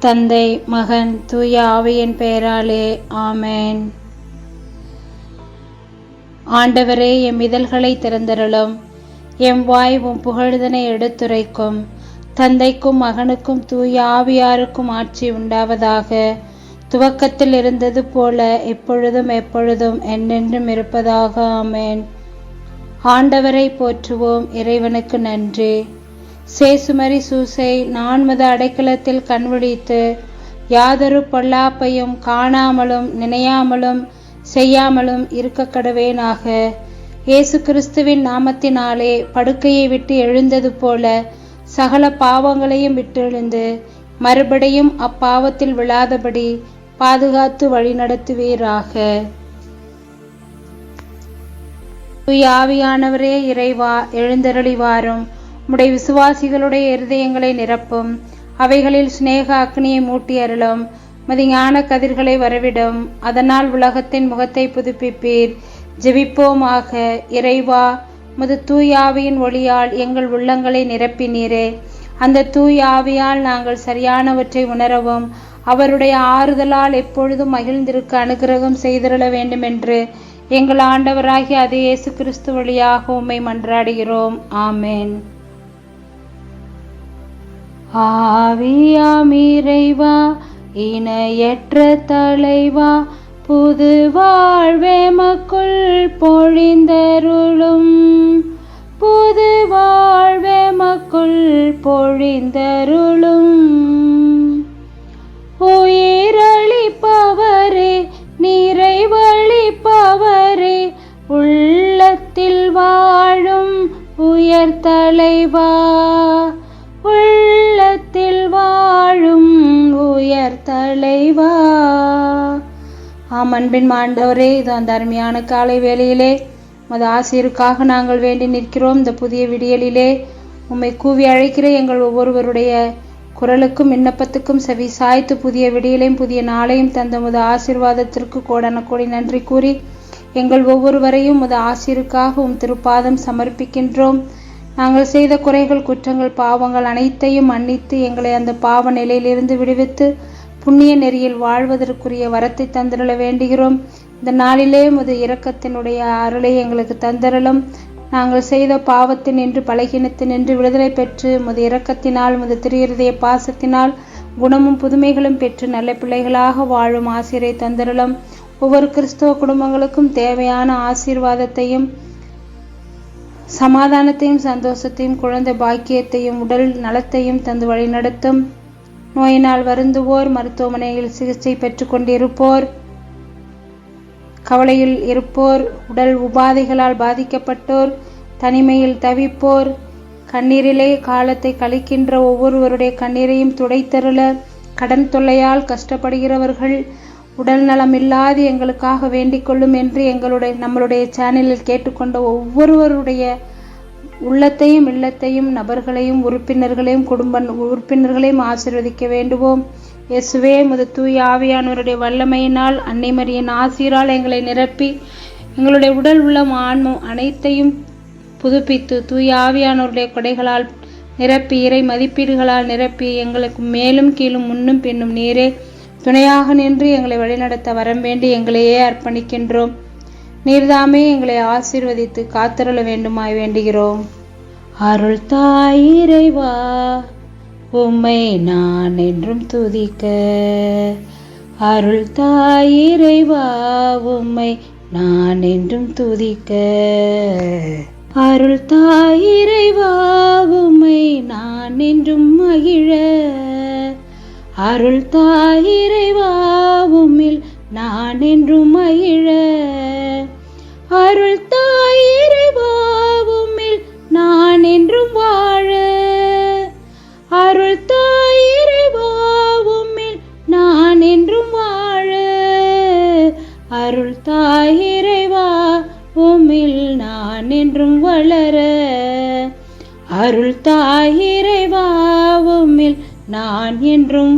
தந்தை மகன் தூய ஆவியின் பெயராலே ஆமேன். ஆண்டவரே எம் இதழ்களை திறந்தருளும். எம் வாய் உம் புகழ்தனை எடுத்துரைக்கும். தந்தைக்கும் மகனுக்கும் தூய ஆவியாருக்கும் ஆட்சி உண்டாவதாக. துவக்கத்தில் இருந்தது போல எப்பொழுதும் எப்பொழுதும் என்னென்றும் இருப்பதாக ஆமேன். ஆண்டவரை போற்றுவோம் இறைவனுக்கு நன்றி. சேசுமரி சூசை நான்மத அடைக்கலத்தில் கண்விழித்து யாதொரு பொல்லாப்பையும் காணாமலும் நினையாமலும் செய்யாமலும் இருக்க கடவேனாக. இயேசு கிறிஸ்துவின் நாமத்தினாலே படுக்கையை விட்டு எழுந்தது போல சகல பாவங்களையும் விட்டெழுந்து மறுபடியும் அப்பாவத்தில் விழாதபடி பாதுகாத்து வழிநடத்துவீராக ஆவியானவரே இறைவா எழுந்தருளிவாரும். உம்முடைய விசுவாசிகளுடைய இருதயங்களை நிரப்பும். அவைகளில் சிநேக அக்னியை மூட்டி அருளும். மதி ஞான கதிர்களை வரவிடும். அதனால் உலகத்தின் முகத்தை புதுப்பிப்பீர். ஜெபிப்போமாக. இறைவா முது தூயாவியின் ஒளியால் எங்கள் உள்ளங்களை நிரப்பினீரே. அந்த தூயாவியால் நாங்கள் சரியானவற்றை உணரவும். அவருடைய ஆறுதலால் எப்பொழுதும் மகிழ்ந்திருக்க அனுகிரகம் செய்திருள வேண்டுமென்று எங்கள் ஆண்டவராகிய அதே இயேசு கிறிஸ்து வழியாக உம்மை மன்றாடுகிறோம். ஆமேன். ஆவியாம் இறைவா இணையற்ற தலைவா புது வாழ்வேமக்குள் பொழிந்தருளும். புது வாழ்வேமக்குள் பொழிந்தருளும். உயிரளிப்பவரே நிறைவழிப்பவரே உள்ளத்தில் வாழும் உயர் தலைவா. உயர் தலைவா. ஆம் அன்பின் மாண்டவரே இது அந்த அருமையான காலை வேளையிலே மது ஆசிரியருக்காக நாங்கள் வேண்டி நிற்கிறோம். இந்த புதிய விடியலிலே உம்மை கூவி அழைக்கிற எங்கள் ஒவ்வொருவருடைய குரலுக்கும் விண்ணப்பத்துக்கும் செவி சாய்த்து புதிய விடியலையும் புதிய நாளையும் தந்த முத ஆசீர்வாதத்திற்கு கோடான கோடி நன்றி கூறி எங்கள் ஒவ்வொருவரையும் முத ஆசிரியருக்காக உம் திருப்பாதம் சமர்ப்பிக்கின்றோம். நாங்கள் செய்த குறைகள் குற்றங்கள் பாவங்கள் அனைத்தையும் மன்னித்து எங்களை அந்த பாவ நிலையிலிருந்து விடுவித்து புண்ணிய நெறியில் வாழ்வதற்குரிய வரத்தை தந்திரள வேண்டுகிறோம். இந்த நாளிலே முது இரக்கத்தினுடைய அருளை எங்களுக்கு தந்திரலும் நாங்கள் செய்த பாவத்தின் என்று பலகீனத்தின் நின்று விடுதலை பெற்று முது இரக்கத்தினால் முது திரியருதய பாசத்தினால் குணமும் புதுமைகளும் பெற்று நல்ல பிள்ளைகளாக வாழும் ஆசிரியரை தந்திரலும் ஒவ்வொரு கிறிஸ்தவ குடும்பங்களுக்கும் தேவையான ஆசீர்வாதத்தையும் சமாதானத்தையும் சந்தோஷத்தையும் குழந்தை பாக்கியத்தையும் உடல் நலத்தையும் தந்து வழிநடத்தும். நோயினால் வருந்துவோர் மருத்துவமனையில் சிகிச்சை பெற்றுக்கொண்டிருப்போர் கவலையில் இருப்போர் உடல் உபாதைகளால் பாதிக்கப்பட்டோர் தனிமையில் தவிப்போர். கண்ணீரிலே காலத்தை கழிக்கின்ற ஒவ்வொருவருடைய கண்ணீரையும் துடைத்தருள கடன் தொல்லையால் கஷ்டப்படுகிறவர்கள் உடல் நலமில்லாது எங்களுக்காக வேண்டிக் கொள்ளும் என்று எங்களுடைய நம்மளுடைய சேனலில் கேட்டுக்கொண்ட ஒவ்வொருவருடைய உள்ளத்தையும் இல்லத்தையும் நபர்களையும் உறுப்பினர்களையும் குடும்ப உறுப்பினர்களையும் ஆசிர்வதிக்க வேண்டுவோம். இயேசுவே முத தூய் ஆவியானவருடைய வல்லமையினால் அன்னை மரியின் எங்களை நிரப்பி எங்களுடைய உடல் உள்ளம் ஆன்மம் அனைத்தையும் புதுப்பித்து தூய் ஆவியானவருடைய கொடைகளால் நிரப்பி இறை மதிப்பீடுகளால் நிரப்பி எங்களுக்கு மேலும் கீழும் முன்னும் பின்னும் நீரே. துணையாக நின்று எங்களை வழிநடத்த வரம் வேண்டி எங்களையே அர்ப்பணிக்கின்றோம். நீர்தாமே எங்களை ஆசீர்வதித்து காத்திருள வேண்டுமாய் வேண்டுகிறோம். அருள் தாயிரைவா உம்மை நான் என்றும் துதிக்க. அருள் தாயிரைவா உம்மை நான் என்றும் துதிக்க. அருள் தாயிரைவா உம்மை நான் என்றும் மகிழ. அருள் தாயிரைவாவுமில் நான் என்றும் மகிழ. அருள் தாயிரைவாவுமில் நான் என்றும் வாழ. அருள் தாயிரைவாவுமில் நான் என்றும் வாழ. அருள் தாயிரைவா உமில் நான் என்றும் வளர. அருள் தாயிரைவாவுமில் நான் என்றும்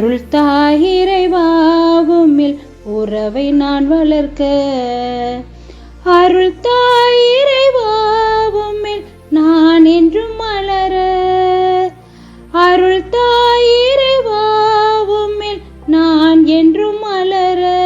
அருள் தாயிரைவாவுமில் உறவை நான் வளர்க்க. அருள் தாயிரைவாவுமில் நான் என்றும் மலர. அருள் தாயிரைவாவுமில் நான் என்றும் மலர.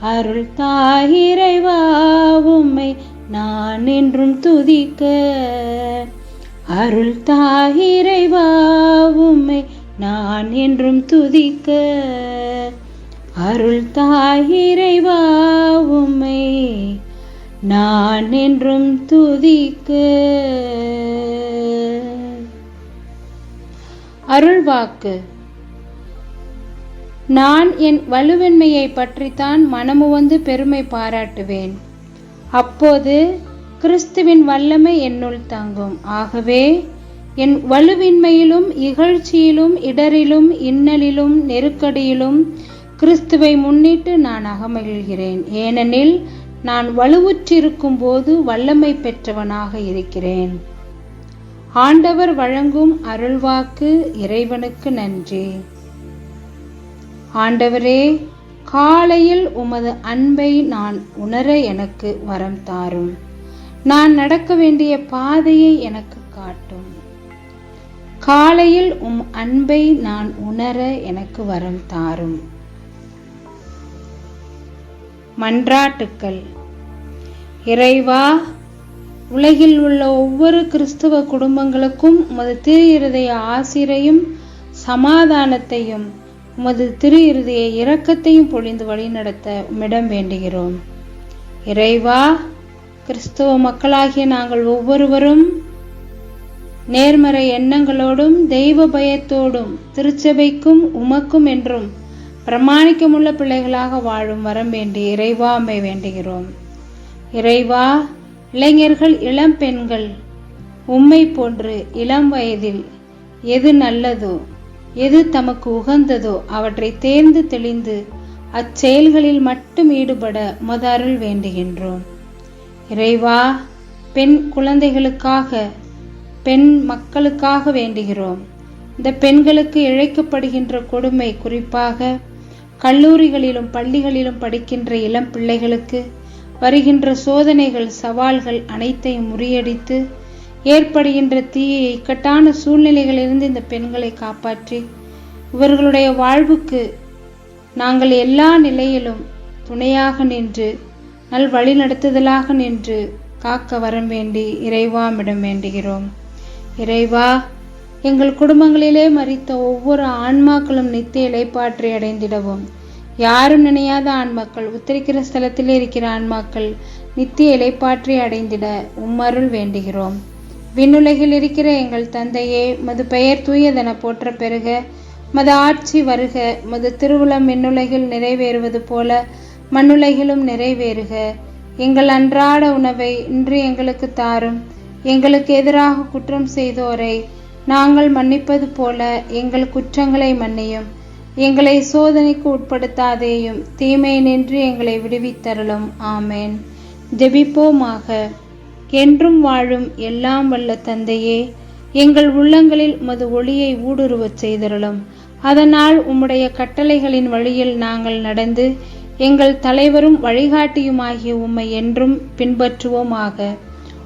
அருள் தாயிரைவாவுமை நான் என்றும் துதிக்க. அருள் தாயிரைவாவுமை நான் என்றும் துதிக்க அருள் தாயிரைவாவுமை நான் என்றும் துதிக்க அருள்வாக்கு. நான் என் வலுவின்மையை பற்றித்தான் மனமுவந்து பெருமை பாராட்டுவேன். அப்போது கிறிஸ்துவின் வல்லமை என்னுள் தங்கும். ஆகவே என் வலுவின்மையிலும் இகழ்ச்சியிலும் இடரிலும் இன்னலிலும் நெருக்கடியிலும் கிறிஸ்துவை முன்னிட்டு நான் அகமகிழ்கிறேன். ஏனெனில் நான் வலுவுற்றிருக்கும் போது வல்லமை பெற்றவனாக இருக்கிறேன். ஆண்டவர் வழங்கும் அருள்வாக்கு இறைவனுக்கு நன்றி. ஆண்டவரே காலையில் உமது அன்பை நான் உணர எனக்கு வரம் தாரும். நான் நடக்க வேண்டிய பாதையை எனக்கு காலையில் உம் அன்பை நான் உணர எனக்கு வரம் தாரும். மன்றாட்டுக்கள். இறைவா உலகில் உள்ள ஒவ்வொரு கிறிஸ்துவ குடும்பங்களுக்கும் உமது திரு இருதய ஆசிரையும் சமாதானத்தையும் உமது திரு இருதய இரக்கத்தையும் பொழிந்து வழிநடத்த உம்மிடம் வேண்டுகிறோம். இறைவா கிறிஸ்துவ மக்களாகிய நாங்கள் ஒவ்வொருவரும் நேர்மறை எண்ணங்களோடும் தெய்வ பயத்தோடும் திருச்சபைக்கும் உமக்கும் என்றும் பிரமாணிக்கமுள்ள பிள்ளைகளாக வாழும் வரம் வேண்டி இறைவா அம்மை வேண்டுகிறோம். இறைவா இளைஞர்கள் இளம் பெண்கள் உம்மை போன்று இளம் வயதில் எது நல்லதோ எது தமக்கு உகந்ததோ அவற்றை தேர்ந்து தெளிந்து அச்செயல்களில் மட்டும் ஈடுபட முதருள் வேண்டுகின்றோம். இறைவா பெண் குழந்தைகளுக்காக பெண் மக்களுக்காக வேண்டுகிறோம். இந்த பெண்களுக்கு இழைக்கப்படுகின்ற கொடுமை குறிப்பாக கல்லூரிகளிலும் பள்ளிகளிலும் படிக்கின்ற இளம் பிள்ளைகளுக்கு வருகின்ற சோதனைகள் சவால்கள் அனைத்தையும் முறியடித்து ஏற்படுகின்ற தீய இக்கட்டான சூழ்நிலைகளிலிருந்து இந்த பெண்களை காப்பாற்றி இவர்களுடைய வாழ்வுக்கு நாங்கள் எல்லா நிலையிலும் துணையாக நின்று நல் வழிநடத்துதலாக நின்று காக்க வரம் வேண்டி இறைவாமிடம் வேண்டுகிறோம். இறைவா எங்கள் குடும்பங்களிலே மறித்த ஒவ்வொரு ஆன்மாக்களும் நித்திய இலைப்பாற்றி அடைந்திடவும். யாரும் நினையாத ஆன்மாக்கள் உத்தரிக்கிற ஸ்தலத்திலே இருக்கிற ஆன்மாக்கள் நித்திய இலைப்பாற்றி அடைந்திட உம்மருள் வேண்டுகிறோம். விண்ணுலகில் இருக்கிற எங்கள் தந்தையே மது பெயர் தூயதென போற்ற பெருக மது ஆட்சி வருக மது திருவுளம் விண்ணுலகில் நிறைவேறுவது போல மண்ணுலகிலும் நிறைவேறுக. எங்கள் அன்றாட உணவை இன்று எங்களுக்கு தாரும். எங்களுக்கு எதிராக குற்றம் செய்தோரை நாங்கள் மன்னிப்பது போல எங்கள் குற்றங்களை மன்னியும். எங்களை சோதனைக்கு உட்படுத்தாதேயும் தீமை நின்று எங்களை விடுவித்தருளும். ஆமேன். ஜெபிப்போமாக. என்றும் வாழும் எல்லாம் வல்ல தந்தையே எங்கள் உள்ளங்களில் உமது ஒளியை ஊடுருவச் செய்தருளும். அதனால் உம்முடைய கட்டளைகளின் வழியில் நாங்கள் நடந்து எங்கள் தலைவரும் வழிகாட்டியுமாகிய உம்மை என்றும் பின்பற்றுவோமாக.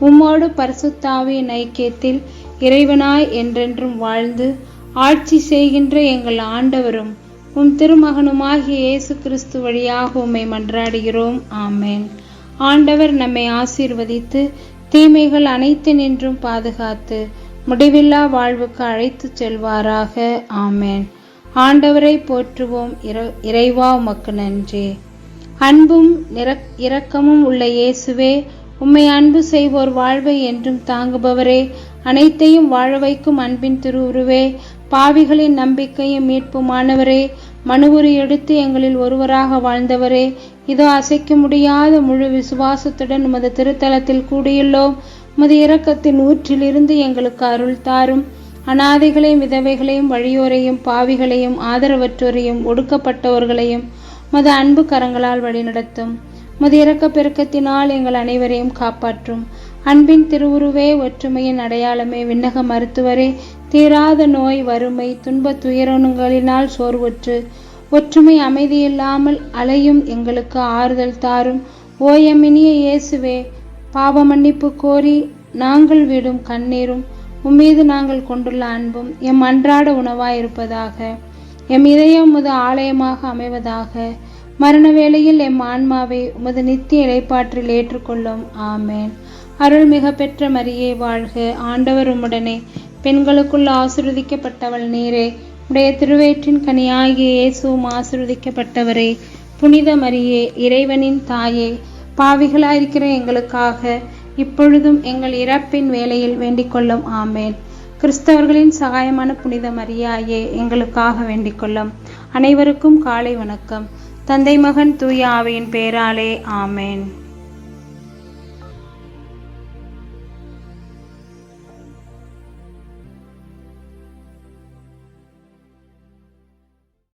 உம்மோடு பரிசுத்தாவியின் ஐக்கியத்தில் இறைவனாய் என்றென்றும் வாழ்ந்து ஆட்சி செய்கின்ற எங்கள் ஆண்டவரும் உம் திருமகனுமாகிய இயேசு கிறிஸ்து வழியாக உம்மை மன்றாடுகிறோம். ஆமேன். ஆண்டவர் நம்மை ஆசீர்வதித்து தீமைகள் அனைத்து நின்றும் பாதுகாத்து முடிவில்லா வாழ்வுக்கு அழைத்துச் செல்வாராக. ஆமேன். ஆண்டவரை போற்றுவோம். இற- இறைவா உமக்கு நன்றி. அன்பும் இரக்கமும் உள்ள இயேசுவே உம்மை அன்பு செய்வோர் வாழ்வை என்றும் தாங்குபவரே அனைத்தையும் வாழ வைக்கும் அன்பின் திருவுருவே பாவிகளின் நம்பிக்கையும் மீட்புமானவரே மனுவுரி எடுத்து எங்களில் ஒருவராக வாழ்ந்தவரே இதோ அசைக்க முடியாத முழு விசுவாசத்துடன் உமது திருத்தலத்தில் கூடியுள்ளோம். உமது இரக்கத்தின் ஊற்றிலிருந்து எங்களுக்கு அருள் தாரும். அனாதைகளையும் விதவைகளையும் வழியோரையும் பாவிகளையும் ஆதரவற்றோரையும் ஒடுக்கப்பட்டவர்களையும் மது அன்பு கரங்களால் வழிநடத்தும். மது இரக்க பெருக்கத்தினால் எங்கள் அனைவரையும் காப்பாற்றும். அன்பின் திருவுருவே ஒற்றுமையின் அடையாளமே விண்ணக மருத்துவரே தீராத நோய் வறுமை துன்ப துயரணுங்களினால் சோர்வுற்று ஒற்றுமை அமைதியில்லாமல் அலையும் எங்களுக்கு ஆறுதல் தாரும். ஓயமினிய இயேசுவே பாவ மன்னிப்பு கோரி நாங்கள் விடும் கண்ணீரும் உம்மீது நாங்கள் கொண்டுள்ள அன்பும் எம் அன்றாட உணவாயிருப்பதாக எம் இதயம் உமது ஆலயமாக அமைவதாக மரண வேளையில் எம் ஆன்மாவை உமது நித்திய இலைப்பாற்றில் ஏற்றுக்கொள்ளும். ஆமேன். அருள்மிக பெற்ற மரியே வாழ்க. ஆண்டவர் உம்முடனே. பெண்களுக்குள் ஆசிர்வதிக்கப்பட்டவள் நீரே. உடைய திருவேற்றின் கனியாகிய இயேசுவும் ஆசிர்வதிக்கப்பட்டவரே. புனித மரியே இறைவனின் தாயே பாவிகளாயிருக்கிற எங்களுக்காக இப்பொழுதும் எங்கள் இறப்பின் வேலையில் வேண்டிக்கொள்ளும். ஆமேன். கிறிஸ்தவர்களின் சகாயமான புனித மரியாயே எங்களுக்காக வேண்டிக்கொள்ளும். அனைவருக்கும் காலை வணக்கம். தந்தை மகன் தூய ஆவியின் பேராலே ஆமேன்.